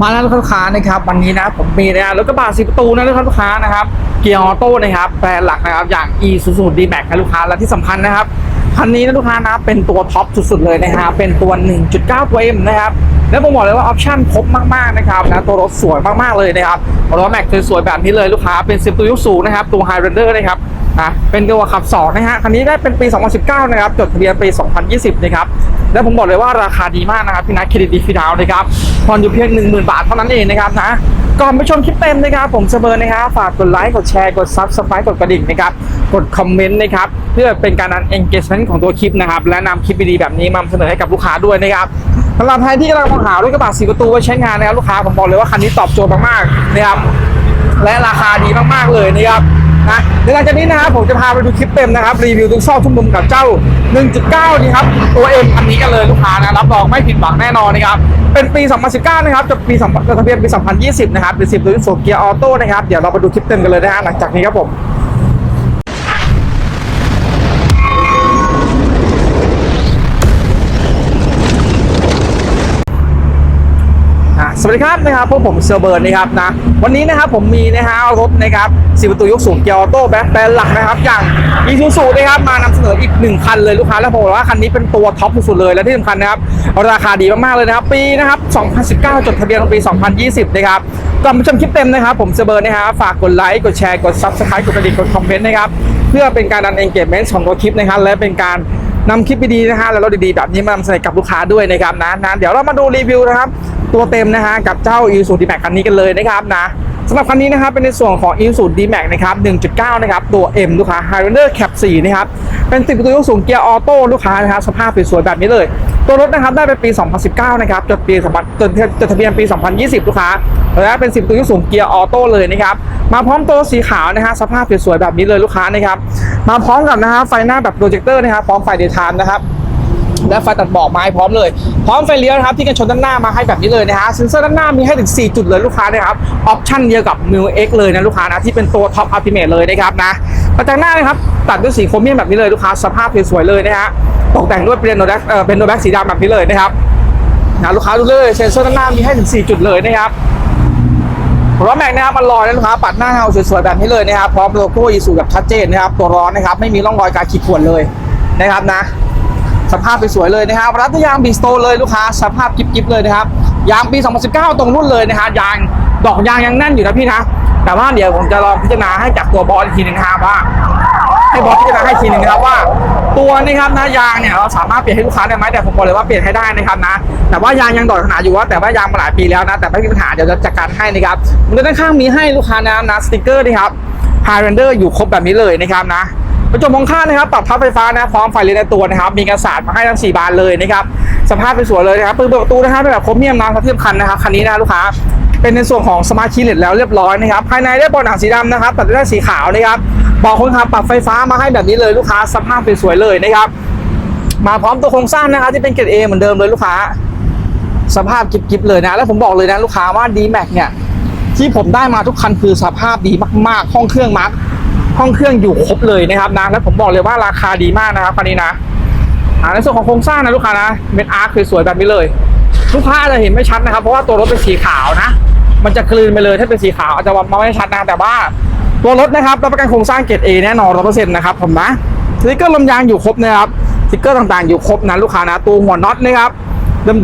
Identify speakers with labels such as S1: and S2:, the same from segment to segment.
S1: มาแล้วลูกค้านะครับวันนี้นะผมมีนะรถกระบะสีประตูนะลูกค้านะครับ เกียร์ออโต้นะครับแบรหลักนะครับอย่าง e s u z u d max นะลูกค้าและที่สำคัญนะครับคันนี้นะลูกค้านะเป็นตัวท็อปสุดๆเลยนะครับเป็นตัว 1.9 ตัว M นะครับแล้วผมบอกเลยว่าออปชั่นครบมากๆนะครับนะตัวรถสวยมากๆเลยนะครับรถแม็กสวยๆแบบนี้เลยลูกค้าเป็น10ตัวยุคสูงนะครับตัว High Render นะครับ อะเป็นตัวขับ2นะฮะคันนี้ได้เป็นปี 2019 นะครับจดทะเบียนปี 2020 นะครับแล้วผมบอกเลยว่าราคาดีมากนะครับพี่นัทเครดิตดีฟรีดาวนะครับผ่อนอยู่เพียง 10,000 บาทเท่านั้นเองนะครับนะก่อนไปชมคลิปเต็มนะครับ ผมเสเบอร์นะครับฝากกดไลค์กดแชร์กด Subscribe กดกระดิ่งนะครับกดคอมเมนต์นะครับเพื่อเป็นการนัน engagement ของตัวคลิปนะครับและนำคลิปดีๆแบบนี้มาเสนอให้กับลูกค้าด้วยนะครับสำหรับใครที่กำลังมองหารถกระบะสีประตูไว้ใช้งานนะครับลูกค้าผมบอกเลยว่าคันนี้ตอบโจทย์มากๆนะครับและราคาดีมากๆเลยนะครับ นะเดี๋ยวหลังจากนี้นะครับผมจะพาไปดูคลิปเต็มนะครับ รีวิวทุกซอกทุกมุมกับเจ้า 1.9 นี่ครับตัว M คันนี้กันเลยลูกค้านะรับรองไม่ผิดหวังแน่นอนนะครับเป็นปี 2019 นะครับจะปี2จดทะเบียนปี 2020 นะครับเป็น10ตัวที่สูเกียร์ออโต้นะครับเดี๋ยวเราไปดูคลิปเต็มกันเลยนะฮะหลังจากนี้ครับผม วัสดีครับนะครับพวกผมเซอร์เบิร์นนะครับนะวันนี้นะครับผมมีนะฮะรถนะครับสีประตูยกสูงเกียร์ออโต้แบ็คแบนหลักนะครับอย่างอีซูซูนะครับมานำเสนออีกหนึ่งคันเลยลูกค้าแล้วผมบอกว่าคันนี้เป็นตัวท็อปสุดๆเลยและที่สำคัญนะครับราคาดีมากๆเลยนะครับปีนะครับ 2019 จดทะเบียนของปี 2020 นะครับก่อนไปชมคลิปเต็มนะครับผมเซอร์เบิร์นนะครับฝากกดไลค์กดแชร์กด Subscribe กดกระดิ่งกดคอมเมนต์นะครับเพื่อเป็นการดัน engagement ของตัวคลิปนะครับและเป็นการนำคลิปดีๆนะฮะแล้วรถดีๆแบบนี้มานำเสนอกับลูกค้าด้วยนะครับนะนะเดี๋ยวเรามาดูรีวิวนะครับ ตัวเต็มนะฮะกับเจ้า i s u z u D-Max คันนี้กันเลยนะครับนะสำหรับคันนี้นะครับเป็นในส่วนของ i s u z u D-Max นะครับ 1.9 นะครับ ตัว M ลูกค้า Highlander Cap 4 นะครับ เป็นติดประตูยกสูงเกียร์ออโต้ลูกค้านะครับสภาพสวยๆแบบนี้เลย ตัวรถนะครับได้เป็นปี 2019 นะครับจดปีจดจดทะเบียนปี 2020 ลูกค้า และเป็น 10 ตัวยุคสูงเกียร์ออโต้เลยนะครับ มาพร้อมตัวสีขาวนะฮะสภาพสวยๆแบบนี้เลยลูกค้านะครับ มาพร้อมกับนะฮะไฟหน้าแบบโปรเจคเตอร์นะครับพร้อมไฟเดย์ไทม์นะครับ และไฟตัดเบาะไม้พร้อมเลย พร้อมไฟเลี้ยวนะครับที่กันชนด้านหน้ามาให้แบบนี้เลยนะฮะเซ็นเซอร์ด้านหน้ามีให้ถึง 4 จุดเลยลูกค้านะครับออปชั่นเดียวกับ m i l X เลยนะลูกค้านะที่เป็นตัวท็อปอัลติเมทเลยนะครับนะกระจังหน้านะครับตัดด้วยสีโครเมียมแบบนี้เลยลูกค้าสภาพสวยๆเลยนะฮะตกแต่งด้วยเป็นโนแบ็กเอ่อเป็นโนแบ็กสีดำแบบนี้เลยนะครับนะลูกค้าดูเลยเซ็นเซอร์ด้านหน้ามีให้ถึง 4 จุดเลยนะครับล้อแม็กนะครับมันลอยนะลูกค้าปัดหน้าเงาสวยๆแบบนี้เลยนะครับพร้อมโลโก้อีซูแบบชัดเจนนะครับตัวร้อนนะครับไม่มีร่องรอยการขีดข่วนเลยนะครับนะ สภาพสวยๆเลยนะครับรัตยางบีสโตเลยลูกค้าสภาพกิบๆเลยนะครับยางปี 2019 ตรงรุ่นเลยนะฮะยางดอกยางยังแน่นอยู่นะพี่นะแต่ว่าเดี๋ยวผมจะลองพิจารณาให้จากตัวบอลทีหนึงนะครับว่าให้บอสพิจารณาให้ทีหนึงนะครับว่า ตัวนะครับนะยางเนี่ยเราสามารถเปลี่ยนให้ลูกค้าได้ไหมแต่ผมบอกเลยว่าเปลี่ยนให้ได้นะครับนะ แต่ว่ายางยังดอดขนาดอยู่ว่าแต่ว่ายางมาหลายปีแล้วนะ แต่ไม่มีปัญหาเดี๋ยวจะจัดการให้นะครับมันด้านข้างมีให้ลูกค้านะนะสติกเกอร์นะครับไฮเรนเดอร์อยู่ครบแบบนี้เลยนะครับนะ ประจบมองข้างนะครับปรับพับไฟฟ้านะพร้อมไฟเลนในตัวนะครับ มีกระสานมาให้ทั้ง 4 บานเลยนะครับสภาพเป็นสวยเลยนะครับปืนเปิดประตูนะครับเป็นแบบโครเมียมนะที่สำคัญนะครับคันนี้นะลูกค้าเป็นในส่วนของสมาร์ทคีย์เลสแล้วเรียบร้อยนะครับภายในได้บาะหนังสีดำนะครับตัดด้สีขาวนะครับบาะคนขับปรับไฟฟ้ามาให้แบบนี้เลยลูกค้าสภาพเป็นสวยเลยนะครับมาพร้อมตัวโครงสร้างนะครับที่เป็นเกรดเอเหมือนเดิมเลยลูกค้า สภาพกิบๆเลยนะ แล้วผมบอกเลยนะลูกค้าว่า d m a x เนี่ยที่ผมได้มาทุกคันคือสภาพดีมาก ๆ ห้องเครื่องมาร์ค ห้องเครื่องอยู่ครบเลยนะครับนะแล้วผมบอกเลยว่าราคาดีมากนะครับคันนี้นะอ่าในส่วนของโครงสร้างนะลูกค้านะเป็นอาร์คสวยๆแบบนี้เลย ลูกค้าอาจจะเห็นไม่ชัดนะครับ เพราะว่าตัวรถเป็นสีขาวนะ มันจะกลืนไปเลยถ้าเป็นสีขาวอาจจะมองไม่ชัดนะแต่ว่าตัวรถนะครับรับประกันโครงสร้างเกรดเอแน่นอนร้อเปอร์เซ็นต์นะครับผมนะสติกเกอร์ลมยางอยู่ครบนะครับสติกเกอร์ต่างๆอยู่ครบนะลูกค้านะตัวหัวน็อตนะครับ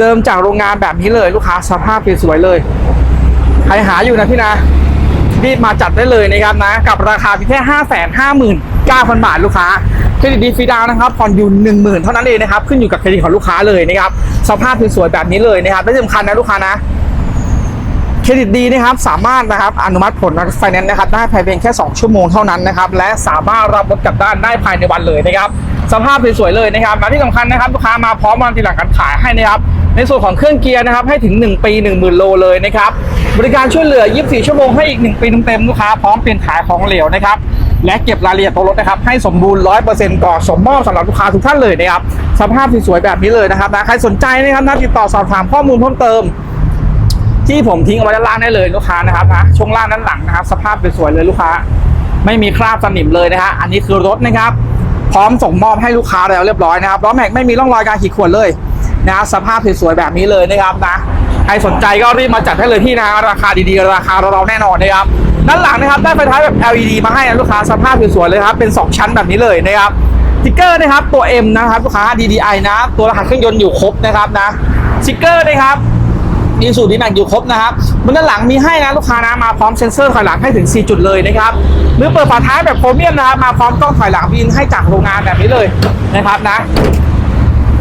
S1: เดิมๆจากโรงงานแบบนี้เลยลูกค้าสภาพเป็นสวยเลยใครหาอยู่นะพี่นะ รีบมาจัดได้เลยนะครับนะ กับราคาเพียงแค่ห้าแสนห้าหมื่นเก้าพันบาทลูกค้าเครดิตดีฟรีดาวนะครับผ่อนอยู่หนึ่งหมื่นเท่านั้นเองนะครับ ขึ้นอยู่กับเครดิตของลูกค้าเลยนะครับ สภาพสวยๆแบบนี้เลยนะครับและที่สำคัญนะลูกค้านะเครดิตดีนะครับสามารถนะครับอนุมัติผลไฟแนนซ์นะครับได้ภายเพียงแค่ 2 ชั่วโมงเท่านั้นนะครับและสามารถรับรถกลับด้านได้ภายในวันเลยนะครับสภาพสวยๆเลยนะครับและที่สำคัญนะครับลูกค้ามาพร้อมวันทีหลังการขายให้นะครับ ในส่วนของเครื่องเกียร์นะครับให้ถึง 1 ปี 10,000 โลเลยนะครับบริการช่วยเหลือ 24 ชั่วโมงให้อีก 1 ปีเต็มๆลูกค้าพร้อมเปลี่ยนถ่ายของเหลวนะครับและเก็บรายละเอียดตัวรถนะครับให้สมบูรณ์100%ก่อนสมมอบสำหรับลูกค้าทุกท่านเลยนะครับสภาพสวยๆแบบนี้เลยนะครับนะใครสนใจนะครับนะติดต่อสอบถามข้อมูลเพิ่มเติม ที่ผมทิ้งเอาไว้ด้านล่างได้เลยลูกค้านะครับนะช่วงล่างด้านหลังนะครับ สภาพสวยๆเลยลูกค้า ไม่มีคราบสนิมเลยนะฮะอันนี้คือรถนะครับ พร้อมส่งมอบให้ลูกค้าแล้วเรียบร้อยนะครับล้อแม็กไม่มีร่องรอยการขีดข่วนเลย นะสภาพสวยๆแบบนี้เลยนะครับนะใครสนใจก็รีบมาจัดให้เลยที่นะราคาดีๆ ราคาเราๆแน่นอนนะครับด้านหลังนะครับได้ไฟท้ายแบบ LED มาให้นะลูกค้าสภาพสวยๆเลยครับเป็น 2 ชั้นแบบนี้เลยนะครับสติ๊กเกอร์นะครับตัว M นะครับลูกค้า DDI นะ ตัวรหัสเครื่องยนต์อยู่ครบนะครับนะสติ๊กเกอร์นะครับมีสูตรดีแม็กอยู่ครบนะครับบนด้านหลังมีให้นะลูกค้านะมาพร้อมเซ็นเซอร์ถอยหลังให้ถึง 4 จุดเลยนะครับหรือเปิดฝาท้ายแบบโพรเมียมนะครับมาพร้อมกล้องถอยหลังบินให้จากโรงงานแบบนี้เลยนะครับนะ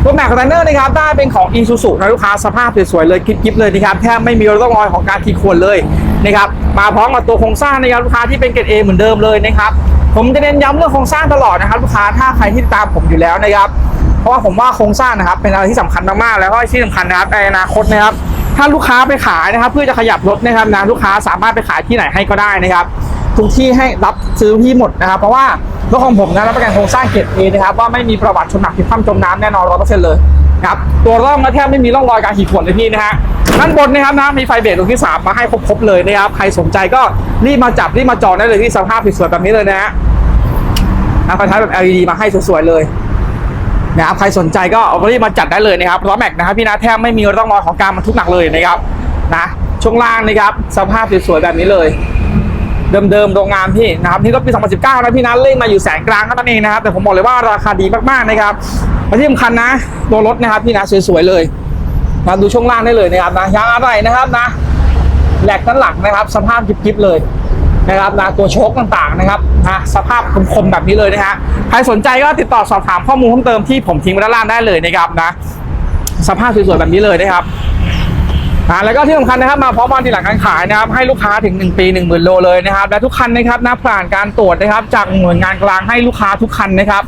S1: ตัวแม็กคอนเทนเนอร์นะครับได้เป็นของ i s u z u นะลูกค้าสภาพสวยๆเลยกิ๊บๆเลยนะครับแทบไม่มีร่องรอยของการขีดข่วนเลยนะครับมาพร้อมกับตัวโครงสร้างนะครับลูกค้าที่เป็นเกรด A เหมือนเดิมเลยนะครับผมจะเน้นย้ำเรื่องโครงสร้างตลอดนะครับลูกค้าถ้าใครที่ตามผมอยู่แล้วนะครับเพราะว่าผมว่าโครงสร้างนะครับเป็นอะไรที่สำคัญมากๆแล้วก็ที่สำคัญนะครับในอนาคตนะครับถ้าลูกค้าไปขายนะครับ เพื่อจะขยับรถนะครับนะลูกค้าสามารถไปขายที่ไหนให้ก็ได้นะครับ ทุกที่ให้รับซื้อที่หมดนะครับ เพราะว่ารถของผมนะรับประกันโครงสร้างเกรติเอนะครับว่าไม่มีประวัติชนหนักที่คว่ำจมน้ำแน่นอนร้อยเปอร์เซ็นต์เลยนะครับตัวร่องก็แทบไม่มีร่องรอยการขีดข่วนเลยพี่นะฮะด้านบนนะครับนะมีไฟเบรกดวงที่สามมาให้ครบๆเลยนะครับใครสนใจก็รีบมาจับรีบมาจองได้เลยที่สภาพสวยๆแบบนี้เลยนะฮะนะไฟท้ายแบบ LED มาให้สวยๆเลยนะครับใครสนใจก็เอารีบมาจัดได้เลยนะครับล้อแม็กนะครับพี่นะแทบไม่มีร่องรอยของการบรรทุกหนักเลยนะครับนะช่วงล่างนะครับสภาพสวยๆแบบนี้เลย เดิมๆโรงงานพี่นะครับนี่ก็ปี 2019 นะพี่นะเล่นมาอยู่แสนกลางเท่านั้นเองนะครับ แต่ผมบอกเลยว่าราคาดีมากๆนะครับและที่สำคัญนะ ตัวรถนะครับพี่นะสวยๆเลยนะดูช่วงล่างได้เลยนะครับนะยางอะไรนะครับนะแหลกด้านหลังนะครับ สภาพกิบๆเลยนะครับนะตัวโชคต่างๆนะครับนะสภาพคมๆแบบนี้เลยนะฮะใครสนใจก็ติดต่อสอบถามข้อมูลเพิ่มเติมที่ผมทิ้งไว้ด้านล่างได้เลยนะครับนะ สภาพสวยๆแบบนี้เลยนะครับ อ่าแล้วก็ที่สำคัญนะครับมาพร้อมวันที่หลังการขายนะครับให้ลูกค้าถึง 1 ปี 1 0,000 โลเลยนะครับและทุกคันนะครับนะผ่านการตรวจนะครับจากหน่วยงานกลางให้ลูกค้าทุกคันนะครับ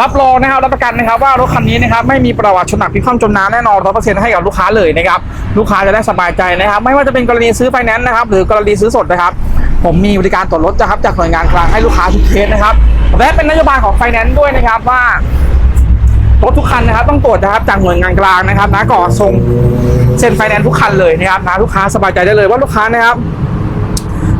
S1: รับรองนะครับรับประกันนะครับว่ารถคันนี้นะครับไม่มีประวัติชนหนักพิกคว่ำจมน้ำแน่นอนร้อยเปอร์เซ็นต์ให้กับลูกค้าเลยนะครับลูกค้าจะได้สบายใจนะครับ ไม่ว่าจะเป็นกรณีซื้อไฟแนนซ์นะครับหรือกรณีซื้อสดนะครับผมมีบริการตรวจรถนะครับจากหน่วยงานกลางให้ลูกค้าทุกเคสนะครับและเป็นนโยบายของไฟแนนซ์ด้วยนะครับว่า รถทุกคันนะครับ ต้องตรวจนะครับจากหน่วยงานกลางนะครับนะก่อนส่งเซ็นไฟแนนซ์ทุกคันเลยนะครับนะลูกค้าสบายใจได้เลยว่าลูกค้านะครับ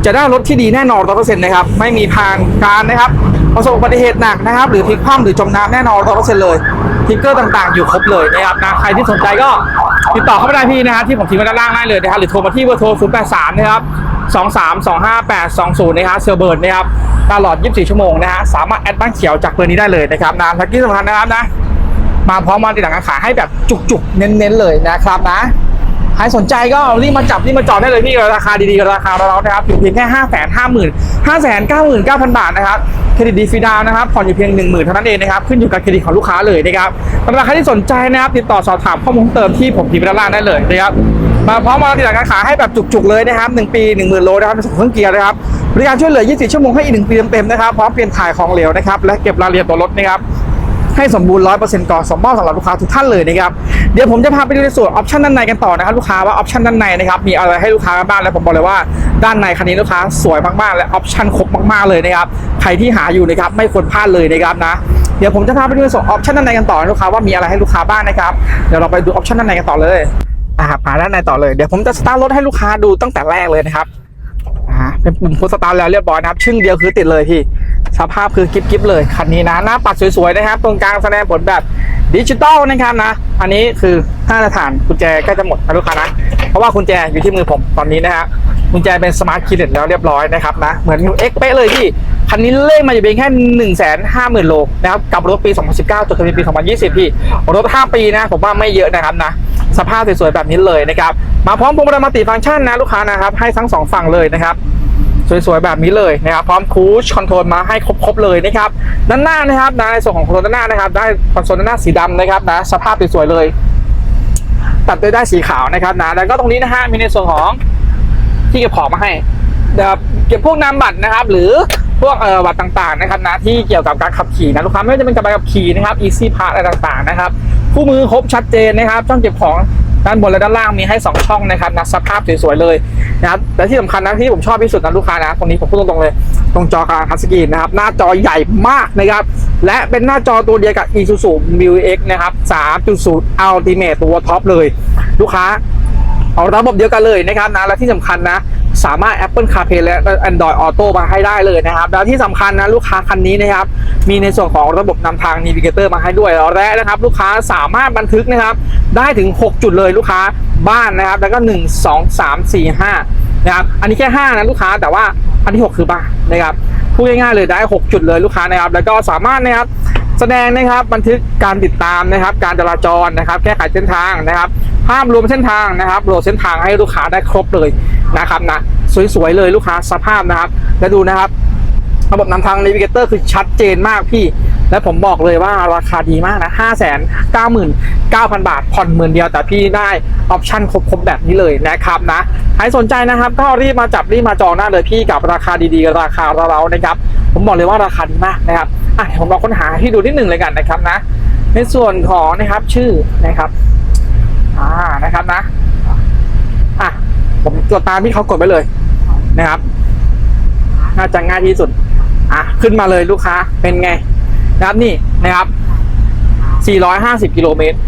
S1: จะได้รถที่ดีแน่นอนร้อยเปอร์เซ็นต์นะครับ ไม่มีผ่านการนะครับประสบอุบัติเหตุหนักนะครับ หรือพลิกคว่ำหรือจมน้ำแน่นอนร้อยเปอร์เซ็นต์เลยทิกเกอร์ต่างๆ อยู่ครบเลยนะครับนะใครที่สนใจก็ติดต่อเข้ามาได้พี่นะครับที่ผมทิ้งไว้ด้านล่างได้เลยนะครับหรือโทรมาที่เบอร์โทร 0 8 3 นะครับ 2 3 2 5 8 2 0 นะครับเซลเบิร์ดนะครับตลอด 24 ชั่วโมงนะฮะสามารถแอดบ้านเขียวจากเบอร์นี้ได้เลยนะครับนะและที่สำคัญนะครับนะ มาพร้อมมาติดหลังการขาให้แบบจุกๆ เน้นๆเลยนะครับนะใครสนใจก็รีบมาจับรีบมาจองได้เลยพี่ราคาดีๆราคาเราๆนะครับอยู่เพียงแค่ห้าแสนห้าหมื่นห้าแสนเก้าหมื่นเก้าพันบาทนะครับเครดิตดีฟีดาวนะครับผ่อนอยู่เพียงหนึ่งหมื่นเท่านั้นเองนะครับขึ้นอยู่กับเครดิตของลูกค้าเลยนะครับสำหรับใครที่สนใจนะครับติดต่อสอบถามข้อมูลเพิ่มเติมที่ผมทีมด้านล่างได้เลยนะครับมาพร้อมมาติดหลังการขายให้แบบจุกๆเลยนะครับหนึ่งปีหนึ่งหมื่นโลนะครับเป็นสองเครื่องเกียร์นะครับบริการช่วยเหลือ 24 ชั่วโมงให้อีกหนึ่งปีเต็มๆนะครับพร้อมเปลี่ยนถ่ายของเหลวนะครับและเก็บรายละเอียดตัวรถนะครับ ให้สมบูรณ์ร้อยเปอร์เซ็นต์ก่อนสมมอบสำหรับลูกค้าทุกท่านเลยนะครับเดี๋ยวผมจะพาไปดูในส่วนออปชันด้านในกันต่อนะครับลูกค้าว่าออปชันด้านในนะครับมีอะไรให้ลูกค้าบ้างแล้วผมบอกเลยว่าด้านในคันนี้ลูกค้าสวยมากๆและออปชันครบมากๆเลยนะครับใครที่หาอยู่นะครับไม่ควรพลาดเลยนะครับนะเดี๋ยวผมจะพาไปดูในส่วนออปชันด้านในกันต่อนะลูกค้าว่ามีอะไรให้ลูกค้าบ้างนะครับเดี๋ยวเราไปดูออปชันด้านในกันต่อเลยอ่ามาด้านในต่อเลยเดี๋ยวผมจะสตาร์ทรถให้ลูกค้าดูตั้งแต่แรกเลยนะครับอ่าเป็นปุ่มโพสตาร์ทแล้วเรียบร้อยนะครับชึ่งเดียวคือติดเลยพี่ สภาพคือกิ๊บกิเลย คันนี้นะ หน้าปัดสวยๆนะครับ ตรงกลางแสดงผลแบบดิจิตอลนะครับนะ อันนี้คือห้าฐานกุญแจใกล้จะหมดนะลูกค้านะ เพราะว่ากุญแจอยู่ที่มือผมตอนนี้นะฮะกุญแจเป็นสมาร์ทคีย์เลสแล้วเรียบร้อยนะครับนะ เหมือนเอ็กเป๊ะเลยพี่ คันนี้เลขมาอยู่เพียงแค่หนึ่งแสนห้าหมื่นโลนะครับ กับรถปี 2019 จดทะเบียนปี 2020 พี่ รถ 5 ปีนะ ผมว่าไม่เยอะนะครับนะ สภาพสวยๆแบบนี้เลยนะครับ มาพร้อมพวงมาลัยมัลติฟังก์ชันนะลูกค้านะครับ ให้ทั้งสองฝั่งเลยนะครับ สวยๆแบบนี้เลยนะครับพร้อมคูชคอนโทรลมาให้ครบๆเลยนะครับด้านหน้านะครับนะในส่วนของคอนโทรลด้านหน้านะครับ ได้คอนโซลด้านหน้าสีดำนะครับนะสภาพสวยๆเลย ตัดด้วยได้สีขาวนะครับนะแล้วก็ตรงนี้นะฮะมีในส่วนของที่เก็บของมาให้แบบเก็บพวกนามบัตรนะครับ หรือพวกเอ่อบัตรต่างๆนะครับนะที่เกี่ยวกับการขับขี่นะลูกค้าไม่ว่าจะเป็นกรใบขับขี่นะครับ easy pass อะไรต่างๆนะครับคู่มือครบชัดเจนนะครับช่องเก็บของ ด้านบนและด้านล่างมีให้ 2 ช่องนะครับนะสภาพสวยๆเลยนะครับและที่สำคัญนะที่ผมชอบที่สุดนะลูกค้านะตรงนี้ผมพูดตรงๆเลยตรงจอกลางทัชสกรีนนะครับหน้าจอใหญ่มากนะครับและเป็นหน้าจอตัวเดียวกับ Isuzu Mu X นะครับ3.0 Ultimate ตัวท็อปเลย ลูกค้าเอาระบบเดียวกันเลยนะครับนะและที่สำคัญนะ สามารถ Apple CarPlay และ Android Auto มาให้ได้เลยนะครับแล้วที่สำคัญนะลูกค้าคันนี้นะครับมีในส่วนของระบบนำทาง Navigator มาให้ด้วยและนะครับลูกค้าสามารถบันทึกนะครับได้ถึง 6 จุดเลยลูกค้าบ้านนะครับ แล้วก็ 1 2 3 4 5นะครับอันนี้แค่ 5 นะลูกค้าแต่ว่าอันที่ 6 คือบ้านนะครับพูดง่ายๆเลยได้ 6 จุดเลยลูกค้านะครับแล้วก็สามารถนะครับ แสดงนะครับบันทึกการติดตามนะครับ การจราจรนะครับ แก้ไขเส้นทางนะครับภาพรวมเส้นทางนะครับโหลดเส้นทางให้ลูกค้าได้ครบเลยนะครับนะสวยๆเลยลูกค้าสภาพนะครับ และดูนะครับ ระบบนำทาง Navigator คือชัดเจนมากพี่ และผมบอกเลยว่าราคาดีมากนะ5 9 9 0 0 0 บาท ผ่อนหมื่นเดียวแต่พี่ได้ออปชั่นครบๆแบบนี้เลยนะครับนะใครสนใจนะครับก็รีบมาจับรีบมาจองได้าเลยพี่กับราคาดีๆ ราคาเราๆนะครับ ผมบอกเลยว่าราคาดีมากนะครับ อะผมลองค้นหาให้ดูนิดหนึ่งเลยกันนะครับนะ ในส่วนของนะครับชื่อนะครับอ่านะครับนะอะผมกดตามที่เขากดไปเลยนะครับ น่าจะง่ายที่สุดอะขึ้นมาเลยลูกค้าเป็นไงนะครับนี่นะครับ 450 กิโลเมตร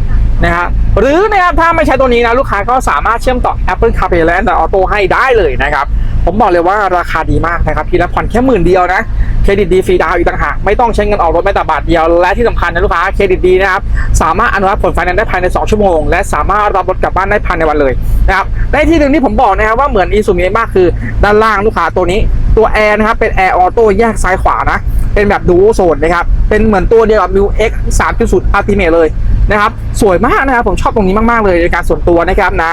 S1: นะครับหรือนะครับถ้าไม่ใช้ตัวนี้นะลูกค้าก็สามารถเชื่อมต่อ Apple CarPlay และ Android Auto ให้ได้เลยนะครับ ผมบอกเลยว่าราคาดีมากนะครับพี่และผ่อนแค่หมื่นเดียวนะเครดิตดีฟรีดาวอีกต่างหากไม่ต้องใช้เงินออกรถแม้แต่บาทเดียว และที่สำคัญนะลูกค้าเครดิตดีนะครับสามารถอนุมัติผลไฟแนนซ์ได้ภายใน 2 ชั่วโมง และสามารถรับรถกลับบ้านได้ภายในวันเลยนะครับและที่หนึ่งที่ผมบอกนะครับว่าเหมือนอีซูมิมากคือ ด้านล่างลูกค้าตัวนี้ตัวแอร์นะครับเป็นแอร์ออโต้แยกซ้ายขวานะเป็นแบบดูโซนนะครับเป็นเหมือนตัวเดียวกับ m ิว X 3.0 Ultimate เลยนะครับสวยมากนะครับผมชอบตรงนี้มากๆเลยในการส่วนตัวนะครับนะ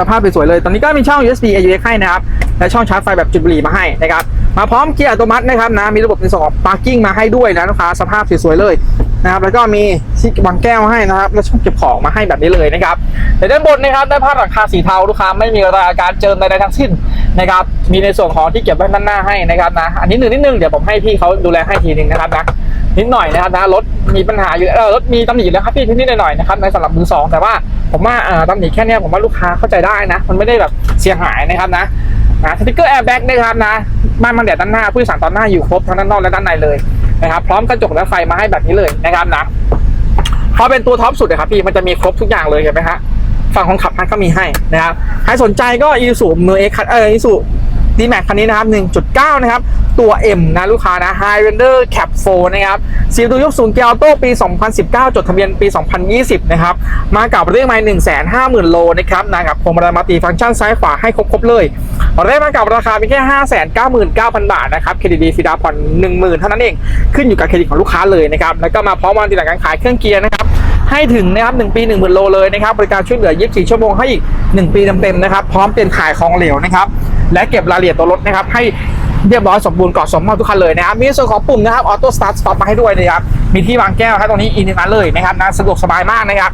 S1: สภาพสวยๆเลย ตอนนี้ก็มีช่อง USB AUX ให้นะครับ และช่องชาร์จไฟแบบจุดบุหรี่มาให้นะครับ มาพร้อมเกียร์อัตโนมัตินะครับนะ มีระบบในส่วนของ parking มาให้ด้วยนะลูกค้าสภาพสวยๆเลยนะครับ แล้วก็มีซิกวางแก้วให้นะครับ และช่องเก็บของมาให้แบบนี้เลยนะครับแต่ด้านบนนะครับได้ผ้าหลังคาสีเทาลูกค้าไม่มีราการเจิมใดๆทั้งสิ้น นะครับ มีในส่วนของที่เก็บไว้ด้านหน้าให้นะครับนะ อันนี้หนึ่งนิดนึงเดี๋ยวผมให้พี่เขาดูแลให้ทีนึงนะครับนะนิดหน่อยนะครับนะรถมีปัญหาอยู่เออรถมีตำหนิอยู่แล้วครับพี่นิดหน่อยนะครับในสำหรับมือสองแต่ว่าผมว่าเอ่อตำหนิแค่เนี้ยผมว่าลูกค้าเข้าใจได้นะ มันไม่ได้แบบเสียหายนะครับนะนะสติ๊กเกอร์แอร์แบ็กนะครับนะม่านมันแดดด้านหน้าผู้โดยสารตอนหน้าอยู่ครบทั้งด้านนอกและด้านในเลยนะครับพร้อมกระจกและไฟมาให้แบบนี้เลยนะครับนะพอเป็นตัวท็อปสุดเลยครับพี่มันจะมีครบทุกอย่างเลยเห็นไหมฮะ ฝั่งคนขับมันก็มีให้นะครับใครสนใจก็อีซูมือเอ็กคัเอออีซูดีแม็กคันนี้นะครับ 1.9 นะครับ ตัว M นะลูกค้านะ High Render Cap 4 นะครับซีตัวยกสูงเกียร์ออโต้ปี 2019 จดทะเบียนปี 2020 นะครับ มากับเรื่องไม้150,000 โลนะครับนะกับพวงมาลัยมัลติฟังก์ชันซ้ายขวาให้ครบ ๆ เลยได้มากับราคาเพียงแค่ 599,000 บาทนะครับเครดิตดีฟีดาวน์ผ่อน10,000 เท่านั้นเอง ขึ้นอยู่กับเครดิตของลูกค้าเลยนะครับ แล้วก็มาพร้อมวันติดหลังการขายเครื่องเกียร์นะครับ ให้ถึงนะครับ1ปี 10,000โลเลยนะครับบริการช่วยเหลือ 24 ชั่วโมงให้อีก 1 ปีเต็มๆนะครับพร้อมเปลี่ยนถ่ายของเหลวนะครับและเก็บรายละเอียดตัวรถนะครับให้เรียบร้อยสมบูรณ์ก่อนสมมอบทุกคันเลยนะครับมีส่วนของปุ่มนะครับออโต้สตาร์ทสต็อปมาให้ด้วยนะครับมีที่วางแก้วให้ตรงนี้อินนั้นเลยนะครับนะสะดวกสบายมากนะครับ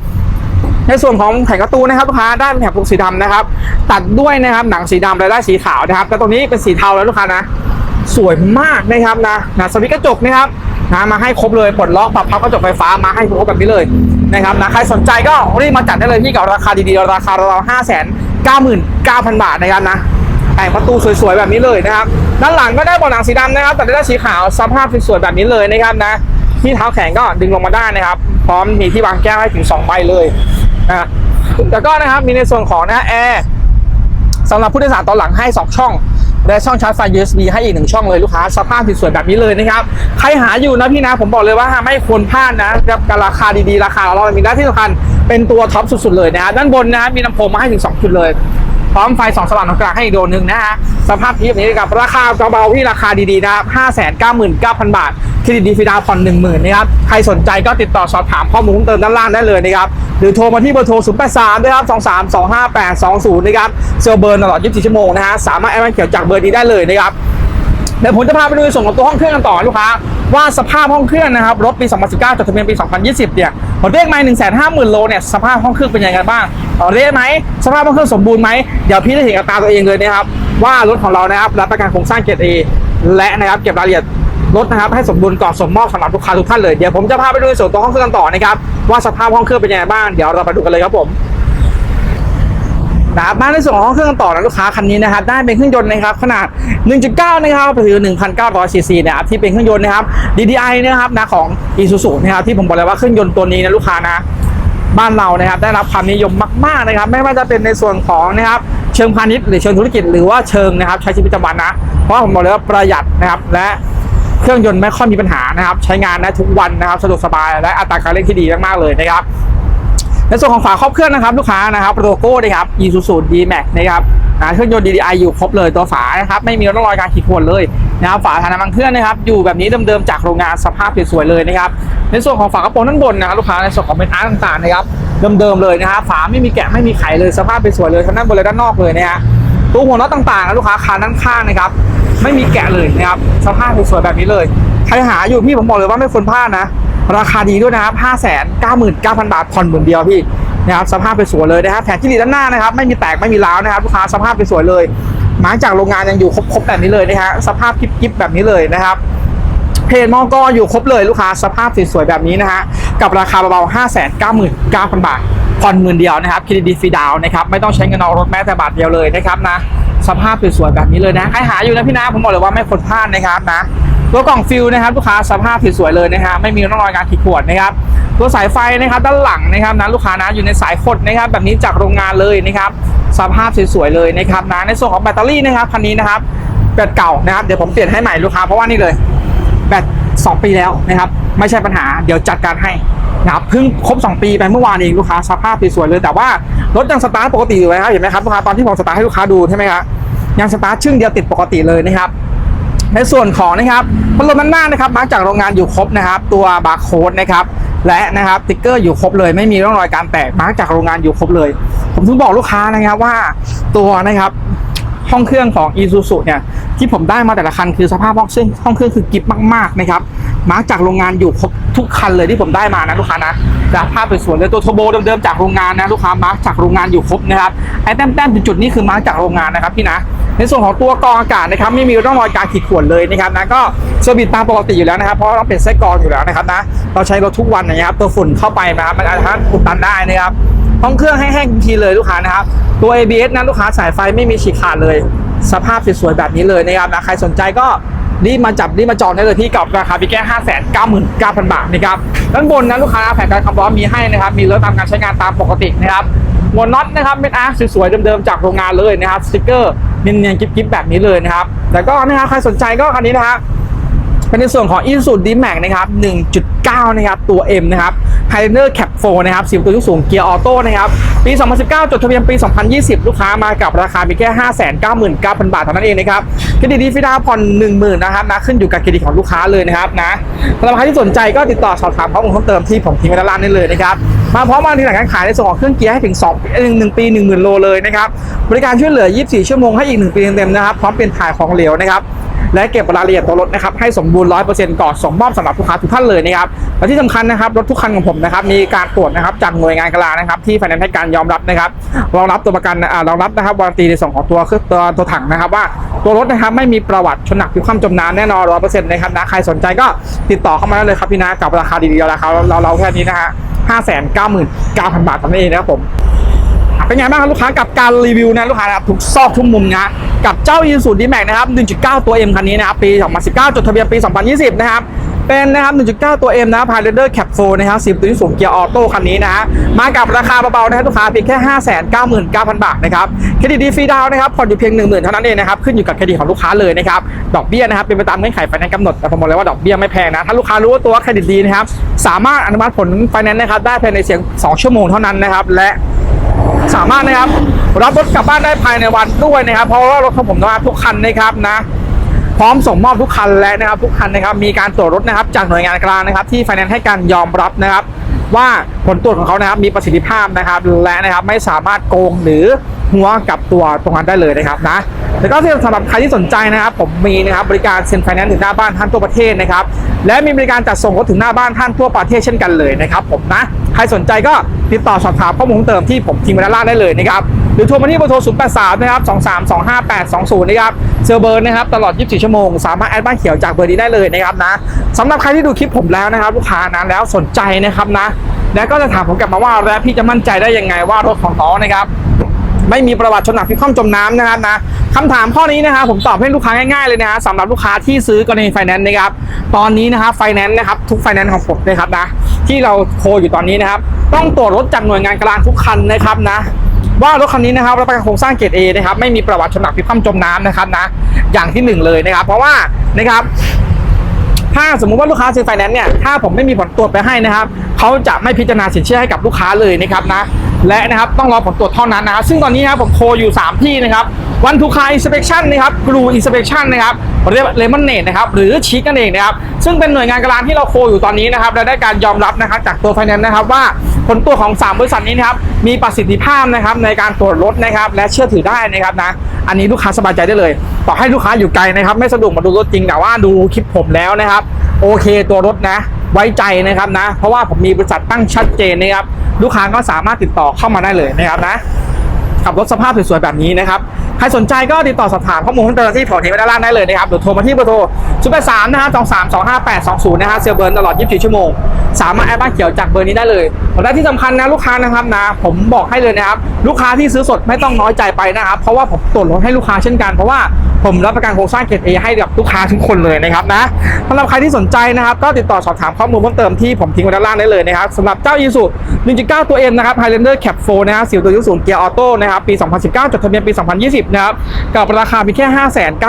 S1: ในส่วนของแผงการ์ตูนะครับลูกค้าได้เป็นแถบปกสีดำนะครับ ตัดด้วยนะครับหนังสีดำและได้สีขาวนะครับแล้วตรงนี้เป็นสีเทาแล้วลูกค้านะ สวยมากนะครับนะนะสวิตกระจกนะครับนะมาให้ครบเลยปลดล็อกปรับพับกระจกไฟฟ้ามาให้ครบแบบนี้เลย นะครับนะใครสนใจก็รีบมาจัดได้เลยที่กับราคาดีๆ ราคาราวห้าแสนเก้าหมื่นเก้าพันบาทนะครับนะแต่งประตูสวยๆแบบนี้เลยนะครับด้านหลังก็ได้เบาะหนังสีดำนะครับแต่ได้สีขาวสภาพสวยๆแบบนี้เลยนะครับนะที่เท้าแข็งก็ดึงลงมาได้นะครับ พร้อมมีที่วางแก้วให้ถึง2ใบเลยนะแล้วก็นะครับมีในส่วนของนะแอร์สำหรับผู้โดยสารตอนหลังให้ 2 ช่อง และช่องชาร์จไฟ USB ให้อีกหนึ่งช่องเลยลูกค้าสภาพสวยๆแบบนี้เลยนะครับใครหาอยู่นะพี่นะผมบอกเลยว่าไม่ควรพลาดนะกับกับราคาดีๆ ราคาเรามีได้ที่สำคัญเป็นตัวท็อปสุดๆเลยนะฮะด้านบนนะมีลำโพงมาให้ถึง 2 จุดเลย พร้อมไฟสองสว่างตรงกลางให้อีกโดนหนึ่งนะฮะสภาพที่แบบนี้กับราคาเบาๆที่ราคาดีๆนะครับ599,000บาทเครดิตดีฟรีดาวน์ผ่อนหนึ่งหมื่นนะครับใครสนใจก็ติดต่อสอบถามข้อมูลเพิ่มเติมด้านล่างได้เลยนะครับหรือโทรมาที่เบอร์โทร 083นะครับ2325820 นะครับเซลเบอร์ตลอด 24 ชั่วโมงนะฮะสามารถแอดมันเขียวจากเบอร์นี้ได้เลยนะครับ เดี๋ยวผมจะพาไปดูในส่วนของตัวห้องเครื่องกันต่อลูกค้าว่าสภาพห้องเครื่องนะครับรถปี 2019 จดทะเบียนปี 2020 เนี่ยผมเรียกมา1 5 0 0 0 0 โลเนี่ยสภาพห้องเครื่องเป็นยังไงบ้างเอาเรียกไหมสภาพห้องเครื่องสมบูรณ์ไหมเดี๋ยวพี่ได้เห็นกับตาตัวเองเลยนะครับว่ารถของเรานะครับรับประกันโครงสร้างเกียรติและนะครับเก็บรายละเอียดรถนะครับให้สมบูรณ์ก่อนส่งมอบสำหรับลูกค้าทุกท่านเลยเดี๋ยวผมจะพาไปดูในส่วนตัวห้องเครื่องกันต่อนะครับว่าสภาพห้องเครื่องเป็นยังไงบ้างเดี๋ยวเราไปดูกันเลยครับผม นะครับมาในส่วนของเครื่องต่อนะลูกค้าคันนี้นะครับได้เป็นเครื่องยนต์นะครับขนาด 1.9 นะครับหรือ1,900ซีซีนะครับที่เป็นเครื่องยนต์นะครับ DDI นะครับนะของ Isuzu นะครับที่ผมบอกเลยว่าเครื่องยนต์ตัวนี้นะลูกค้านะบ้านเรานะครับได้รับความนิยมมากๆนะครับ ไม่ว่าจะเป็นในส่วนของนะครับเชิงพาณิชย์หรือเชิงธุรกิจหรือว่าเชิงนะครับใช้ชีวิตประจำวันนะ เพราะผมบอกเลยว่าประหยัดนะครับและเครื่องยนต์ไม่ค่อยมีปัญหานะครับ ใช้งานได้ทุกวันนะครับสะดวกสบายและอัตราการเร่งที่ดีมากๆเลยนะครับ ในส่วนของฝาครอบเครื่องนะครับลูกค้านะครับโลโก้นะครับ Isuzu D-Max นะครับเครื่องยนต์ DDI อยู่ครบเลยตัวฝานะครับไม่มีร่องรอยการขีดข่วนเลยนะครับฝาฐานน้ำมันเครื่องนะครับอยู่แบบนี้เดิมๆจากโรงงานสภาพสวยๆเลยนะครับในส่วนของฝากระโปรงด้านบนนะครับลูกค้าในส่วนของเป็นอาร์ตต่างๆนะครับเดิมๆเลยนะครับฝาไม่มีแกะไม่มีไขเลยสภาพสวยๆเลยทั้งด้านบนและด้านนอกเลยนะฮะตัวหัวน็อตต่างๆนะลูกค้าคานด้านข้างนะครับไม่มีแกะเลยนะครับสภาพสวยๆแบบนี้เลยใครหาอยู่พี่ผมบอกเลยว่าไม่ควรพลาดนะ ราคาดีด้วยนะครับ 5 9 9 0 0 0 บาทผ่อนหมื่นเดียวพี่นะครับสภาพเป็นสวยเลยนะครับแผงที่ดีด้านหน้านะครับ ไม่มีแตกไม่มีร้าวนะครับลูกค้าสภาพเป็นสวยเลยมาจากโรงงานยังอยู่ครบๆแบบนี้เลยนะฮะสภาพกิ๊บๆแบบนี้เลยนะครับเพจมอกออยู่ครบเลยลูกค้าสภาพสวยๆแบบนี้นะฮะกับราคาเบาๆ 5 9 9 0 0 0 บาทผ่อนหมื่นเดียวนะครับครดิตฟรีดาวน์นะครับไม่ต้องใช้เงินออกรถแม้แต่บาทเดียวเลยนะครับนะสภาพสวยๆแบบนี้เลยนะใครหาอยู่นะพี่นะผมบอกเลยว่าไม่ควรพลาดนะครับนะ ตัวกล่องฟิลนะครับลูกค้าสภาพสวยๆเลยนะฮะไม่มีร่องรอยการขีดข่วนนะครับตัวสายไฟนะครับด้านหลังนะครับนะลูกค้านะอยู่ในสายขดนะครับแบบนี้จากโรงงานเลยนะครับสภาพสวยๆเลยนะครับนะในส่วนของแบตเตอรี่นะครับคันนี้นะครับแบตเก่านะครับเดี๋ยวผมเปลี่ยนให้ใหม่ลูกค้าเพราะว่านี่เลยแบต2 ปีแล้วนะครับไม่ใช่ปัญหาเดี๋ยวจัดการให้นะครับเพิ่งครบ 2 ปีไปเมื่อวานเองลูกค้าสภาพสวยๆเลย แต่ว่ารถยังสตาร์ทปกติอยู่เลยครับเห็นไหมครับลูกค้าตอนที่ผมสตาร์ทให้ลูกค้าดูใช่ไหมครับยังสตาร์ทชึ่งเดียวติดปกติเลยนะครับ ในส่วนของนะครับพัดลมด้านหน้านะครับมาจากโรงงานอยู่ครบนะครับ ตัวบาร์โค้ดนะครับและนะครับติ๊กเกอร์อยู่ครบเลยไม่มีร่องรอยการแตกมาจากโรงงานอยู่ครบเลย ผมถึงบอกลูกค้านะครับว่าตัวนะครับห้องเครื่องของ Isuzu เนี่ยที่ผมได้มาแต่ละคันคือสภาพห้องเครื่องห้องเครื่องคือกิฟมากๆนะครับมาจากโรงงานอยู่ครบทุกคันเลยที่ผมได้มานะลูกค้านะสภาพเป็นส่วยเลยตัวโทโบเดิมๆจากโรงงานนะลูกค้ามาจากโรงงานอยู่ครบนะครับไอ้แต้มๆจุดๆนี้คือมาจากโรงงานนะครับพี่นะ ในส่วนของตัวกรองอากาศนะครับไม่มีร่องรอยการขีดข่วนเลยนะครับนะก็เซอร์วิสตามปกติอยู่แล้วนะครับเพราะเราเป็นไส้กรองอยู่แล้วนะครับนะเราใช้รถทุกวันนะครับตัวฝุ่นเข้าไปนะครับมันอาจจะอุดตันได้นะครับห้องเครื่องให้แห้งทันทีเลยลูกค้านะครับตัว ABS นะลูกค้าสายไฟไม่มีฉีกขาดเลย สภาพสวยๆแบบนี้เลยนะครับนะใครสนใจก็รีบมาจับรีบมาจองได้เลยที่กับราคาเพีแค่5 9 9 0 0 0 บาทนะครับด้านบนนะลูกค้าแผงการคำร้อนมีให้นะครับ มีรถตามการใช้งานตามปกตินะครับหัวน็อตนะครับเป็นอาร์สวยๆเดิมๆจากโรงงานเลยนะครับสติกเกอร์ เนียนๆกิ๊บๆแบบนี้เลยนะครับ แต่ก็นะครับใครสนใจก็คันนี้นะครับเป็นในส่วนของ i s u z u D-Max นะครับ 1.9 นะครับ ตัว M นะครับ Highlander Cap 4 นะครับสิบตัวยุคสูงเกียร์ออโต้นะครับ ปี 2019 จดทะเบียนปี 2020 ลูกค้ามากับราคาเพียงแค่ 599,000 บาทเท่านั้นเองนะครับเครดิตดีฟรีดาผ่อน 10,000 นะครับนะขึ้นอยู่กับเครดิตของลูกค้าเลยนะครับนะสำหรับใครที่สนใจก็ติดต่อสอบถามข้อมูลเพิ่มเติมที่ผมทิ้งไว้ด้านล่างได้เลยนะครับ มาพร้อมมาที่หลังการขายในส่วนของเครื่องเกียร์ให้ถึง2 1ปี 10,000 โลเลยนะครับบริการช่วยเหลือ 24 ชั่วโมงให้อีก 1 ปีเต็มๆนะครับพร้อมเป็นถ่ายของเหลวนะครับและเก็บรายละเอียดตัวรถนะครับให้สมบูรณ์ 100%ก่อนส่งมอบสำหรับลูกค้าทุกท่านเลยนะครับและที่สำคัญนะครับรถทุกคันของผมนะครับมีการตรวจนะครับจากหน่วยงานกลางนะครับที่ไฟแนนซ์ให้การยอมรับนะครับรองรับตัวประกันอ่ารองรับนะครับวารันตีในส่วนของตัวเครื่องตัวตัวถังนะครับว่าตัวรถนะครับไม่มีประวัติชนหนักพลิกคว่ำจมน้ำแน่นอน 100%นะครับนะใครสนใจก็ติดต่อเข้ามาได้เลยครับพี่นะกับราคาดีๆราคาเราเราแค่นี้นะฮะ 599,000 บาทเท่านั้นเองนะครับผมเป็นไงบ้างครับลูกค้ากับการรีวิวนะลูกค้านะครับทุกซอกทุกมุมนะกับเจ้า Isuzu D-Max นะครับ 1.9 ตัว M คันนี้นะครับปี 2019 จดทะเบียนปี 2020 นะครับ เป็นนะครับ 1.9 ตัว M นะครับ Highlander Cap 4นะครับ10ตัวที่สูงเกียร์ออโต้คันนี้นะฮะมากับราคาเบาๆนะครับลูกค้าเพียงแค่ 599,000 บาทนะครับเครดิตดีฟรีดาวน์นะครับผ่อนอยู่เพียง 10,000 เท่านั้นเองนะครับขึ้นอยู่กับเครดิตของลูกค้าเลยนะครับดอกเบี้ยนะครับเป็นไปตามเงื่อนไขไฟแนนซ์กำหนดแต่ผมบอกเลยว่าดอกเบี้ยไม่แพงนะถ้าลูกค้ารู้ว่าตัวเครดิตดีนะครับสามารถอนุมัติผลไฟแนนซ์นะครับได้ภายในเสียง 2 ชั่วโมงเท่านั้นนะครับและสามารถนะครับรับรถกลับบ้านได้ภายในวันด้วยนะครับเพราะว่ารถของผมนะครับทุกคันนะครับนะ พร้อมส่งมอบทุกคันและนะครับทุกคันนะครับมีการตรวจรถนะครับจากหน่วยงานกลางนะครับ ที่ไฟแนนซ์ให้การยอมรับนะครับ ว่าผลตรวจของเขานะครับมีประสิทธิภาพนะครับ และนะครับไม่สามารถโกงหรือ หัวกับตัวตรงนั้นได้เลยนะครับนะแล้วก็สำหรับใครที่สนใจนะครับ ผมมีนะครับบริการเซ็นไฟแนนซ์ถึงหน้าบ้านท่านทั่วประเทศนะครับ และมีบริการจัดส่งรถถึงหน้าบ้านท่านทั่วประเทศเช่นกันเลยนะครับ ผมนะใครสนใจก็ติดต่อสอบถามข้อมูลเพิ่มเติมที่ผมทิ้งไว้ด้านล่างได้เลยนะครับหรือโทรมาที่เบอร์โทร 0 8 3 นะครับ 2 3 2 5 8 2 0 นะครับเซลเบอร์นะครับ ตลอด 24 ชั่วโมง สามารถแอดบ้านเขียวจากเบอร์นี้ได้เลยนะครับนะสำหรับใครที่ดูคลิปผมแล้วนะครับ ลูกค้านะแล้วสนใจนะครับนะ แล้วก็จะถามผมกลับมาว่าแล้วพี่จะมั่นใจได้ยังไงว่ารถของเขานะครับ ไม่มีประวัติชนหนักพิคว่ำจมน้ำนะครับนะคำถามข้อนี้นะครับผมตอบให้ลูกค้าง่ายๆเลยนะฮะสำหรับลูกค้าที่ซื้อกรณีไฟแนนซ์นะครับตอนนี้นะครับไฟแนนซ์นะครับทุกไฟแนนซ์ของผมนะครับนะที่เราโคอยู่ตอนนี้นะครับ ต้องตรวจรถจากหน่วยงานกลางทุกคันนะครับนะว่ารถคันนี้นะครับรับประกันโครงสร้างเกรด A นะครับไม่มีประวัติชนหนักพิคว่ำจมน้ำนะครับนะอย่างที่หนึ่งเลยนะครับ เพราะว่านะครับ ถ้าสมมุติว่าลูกค้าซื้อไฟแนนซ์เนี่ยถ้าผมไม่มีผลตรวจไปให้นะครับเขาจะไม่พิจารณาสินเชื่อให้กับลูกค้าเลยนะครับนะและนะครับต้องรอผลตรวจเท่านั้นนะครับซึ่งตอนนี้นะครับผมโทรอยู่ 3 ที่นะครับวันทูคาอินสเป t ชันนะครับกรูอินสเป t ชันนะครับเรียกเลมอนเนตนะครับหรือชิคกันเองนะครับซึ่งเป็นหน่วยงานกลางที่เราโคอยู่ตอนนี้นะครับและได้การยอมรับนะครับจากตัวไฟแนนซ์นะครับว่าผลตรวจของ 3 บริษัทนี้นะครับมีประสิทธิภาพนะครับในการตรวจรถนะครับและเชื่อถือได้นะครับนะอันนี้ลูกค้าสบายใจได้เลย ต่อให้ลูกค้าอยู่ไกลนะครับ ไม่สะดวกมาดูรถจริงแต่ว่าดูคลิปผมแล้วนะครับ โอเคตัวรถนะ ไว้ใจนะครับนะ เพราะว่าผมมีบริษัทตั้งชัดเจนนะครับลูกค้าก็สามารถติดต่อเข้ามาได้เลยนะครับนะขับรถสภาพสวยๆแบบนี้นะครับ ใครสนใจก็ติดต่อสอบถามข้อมูลเพิ่มเติมที่ผมทิ้งไว้ด้านล่างได้เลยนะครับหรือโทรมาที่เบอร์โทร0 8 3นะครับ2 3 2 5 8 2 0นะฮะเซลเบิร์นตลอด24ชั่วโมง สามารถแอดบ้านเขียวจากเบอร์นี้ได้เลยและที่สำคัญนะลูกค้านะครับนะผมบอกให้เลยนะครับลูกค้าที่ซื้อสดไม่ต้องน้อยใจไปนะครับเพราะว่าผมตรวจรถให้ลูกค้าเช่นกันเพราะว่าผมรับประกันโครงสร้างเกรดเอให้กับลูกค้าทุกคนเลยนะครับนะสำหรับใครที่สนใจนะครับ ก็ติดต่อสอบถามข้อมูลเพิ่มเติมที่ผมทิ้งไว้ด้านล่างได้เลยนะครับสำหรับเจ้าอีสุ1.9 ตัว M นะครับ Highlander Cap 4นะฮะสิวตัวยุคสูงเกียร์ออโต้นะครับ ปี 2019 จดทะเบียนปี 2020นะครับกับราคาเพียงแค่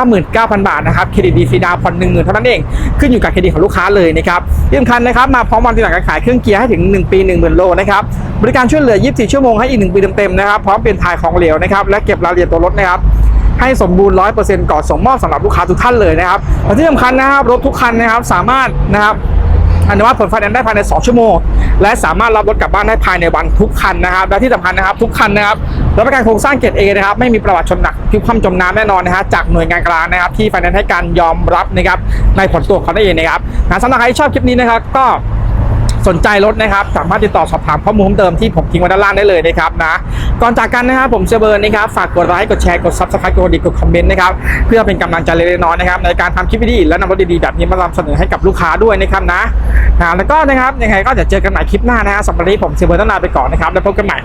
S1: 599,000 บาทนะครับเครดิตดีฟรีดาวผ่อน10,000เท่านั้นเองขึ้นอยู่กับเครดิตของลูกค้าเลยนะครับที่สำคัญนะครับมาพร้อมวันที่หลังการขายเครื่องเกียร์ให้ถึง 1 ปี 10,000โลนะครับบริการช่วยเหลือ 24 ชั่วโมงให้อีก 1 ปีเต็มๆนะครับพร้อมเปลี่ยนถ่ายของเหลวนะครับและเก็บรายละเอียดตัวรถนะครับให้สมบูรณ์100%ก่อนส่งมอบสำหรับลูกค้าทุกท่านเลยนะครับและที่สำคัญนะครับรถทุกคันนะครับสามารถนะครับ อนุมัติผลไฟแนนซ์ได้ภายใน 2 ชั่วโมง และสามารถรับรถกลับบ้านได้ภายในวันทุกคันนะครับ และที่สำคัญนะครับทุกคันนะครับรับประกันโครงสร้างเกรดเอนะครับไม่มีประวัติชนหนักพิความจมน้ำแน่นอนนะฮะจากหน่วยงานกลางนะครับที่ไฟแนนซ์ให้การยอมรับนะครับในผลตรวจเขาได้เองนะครับนะสำหรับใครที่ชอบคลิปนี้นะครับก็ สนใจรถนะครับ สามารถติดต่อสอบถามข้อมูลเพิ่มเติมที่ผมทิ้งไว้ด้านล่างได้เลยนะครับนะ ก่อนจากกันนะครับผมเซเบอร์นะครับ ฝากกดไลค์ กดแชร์ กด subscribe กดดิกดคอมเมนต์นะครับ เพื่อเป็นกำลังใจเล็กๆน้อยๆนะครับในการทำคลิปวิดีโอและนำรถดีๆแบบนี้มานำเสนอให้กับลูกค้าด้วยนะครับนะนะแล้วก็นะครับยังไงก็จะเจอกันใหม่คลิปหน้านะฮะสำหรับวันนี้ผมเซเบอร์ต้องลาไปก่อนนะครับแล้วพบกันใหม่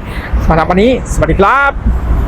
S1: สำหรับวันนี้สวัสดีครับ